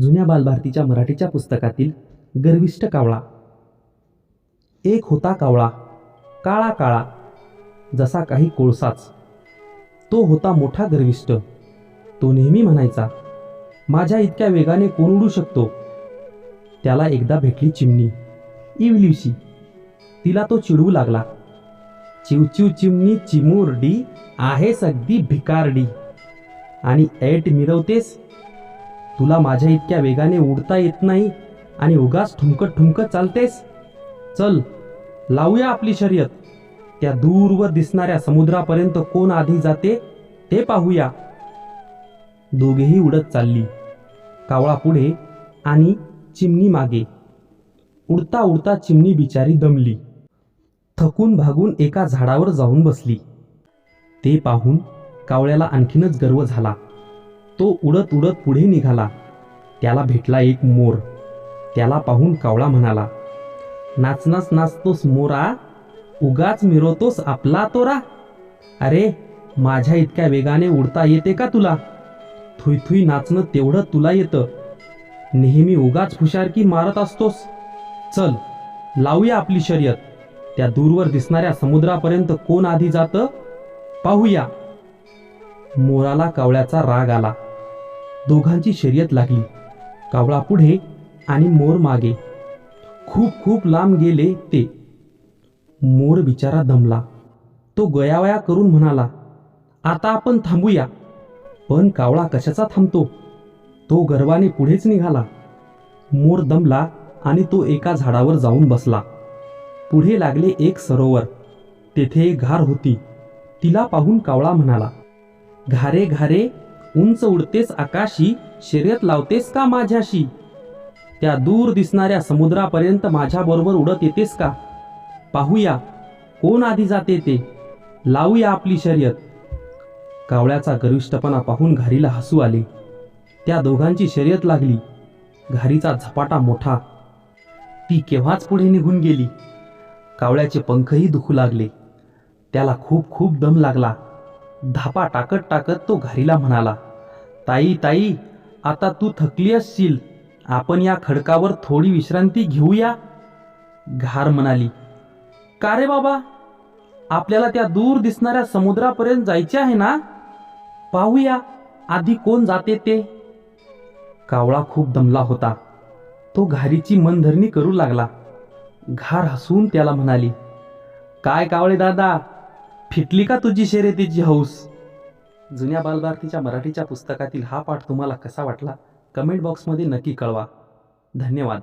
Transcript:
जुन्या बालभारतीच्या मराठीच्या पुस्तकातील गर्विष्ठ कावळा. एक होता कावळा काळा काळा जसा काही कोळसाच. तो होता मोठा गर्विष्ठ. तो नेहमी म्हणायचा माझ्या इतक्या वेगाने कोण उडू शकतो त्याला एकदा भेटली चिमणी. इवलिवशी. तिला तो चिडवू लागला. चिवचिव चिमणी चिमुरडी आहेस अगदी भिकारडी. आणि ऐट मिरवतेस तुला माझ्या इतक्या वेगाने उडता येत नाही आणि उगाच ठुमकत ठुमकत चालतेस? चल लावूया आपली शर्यत. त्या दूरवर दिसणाऱ्या समुद्रापर्यंत कोण आधी जाते ते पाहूया. दोघेही उडत चालली. कावळा पुढे आणि चिमणी मागे. उडता उडता चिमणी बिचारी दमली. थकून भागून एका झाडावर जाऊन बसली. ते पाहून कावळ्याला आणखीनच गर्व झाला. तो उडत उडत पुढे निघाला. त्याला भेटला एक मोर. त्याला पाहून कावळा म्हणाला नाचनाच नाचतोस मोरा उगाच मिरवतोस आपला तोरा. अरे माझ्या इतक्या वेगाने उडता येते का तुला? थुई थुई नाचणं तेवढं तुला येतं. नेहमी उगाच हुशारकी मारत असतोस. चल लावूया आपली शर्यत. त्या दूरवर दिसणाऱ्या समुद्रापर्यंत कोण आधी जातं? पाहूया. मोराला कावळ्याचा राग आला. दोघांची शर्यत लागली. कावळा पुढे आणि मोर मागे. खूप खूप लांब गेले ते. मोर बिचारा दमला. तो गयावया करून म्हणाला आता आपण थांबूया. पण कावळा कशाचा थांबतो? तो गर्वाने पुढेच निघाला. मोर दमला आणि तो एका झाडावर जाऊन बसला. पुढे लागले एक सरोवर. तेथे एक घार होती. तिला पाहून कावळा म्हणाला घारे घारे उंच उडतेस आकाशी शर्यत लावतेस का माझ्याशी? त्या दूर दिसणाऱ्या समुद्रापर्यंत माझ्याबरोबर उडत येतेस का? पाहूया कोण आधी जाते ते? लावूया आपली शर्यत. कावळ्याचा गर्विष्ठपणा पाहून घारीला हसू आले. त्या दोघांची शर्यत लागली. घारीचा झपाटा मोठा. ती केव्हाच पुढे निघून गेली? कावळ्याचे पंखही दुखू लागले. त्याला खूप खूप दम लागला. धापा टाकत टाकत तो घारीला म्हणाला ताई ताई आता तू थकली असशील. आपण या खडकावर थोडी विश्रांती घेऊया. घार म्हणाली का रे बाबा? आपल्याला त्या दूर दिसणाऱ्या समुद्रापर्यंत जायचे आहे ना? पाहूया आधी कोण जाते ते. कावळा खूप दमला होता. तो घारीची मनधरणी करू लागला. घार हसून त्याला म्हणाली काय कावळे दादा फिटली का तुझी शर्यतीची हौस? जुन्या बालभारतीच्या मराठीच्या पुस्तकातील हा पाठ तुम्हाला कसा वाटला? कमेंट बॉक्समध्ये नक्की कळवा. धन्यवाद.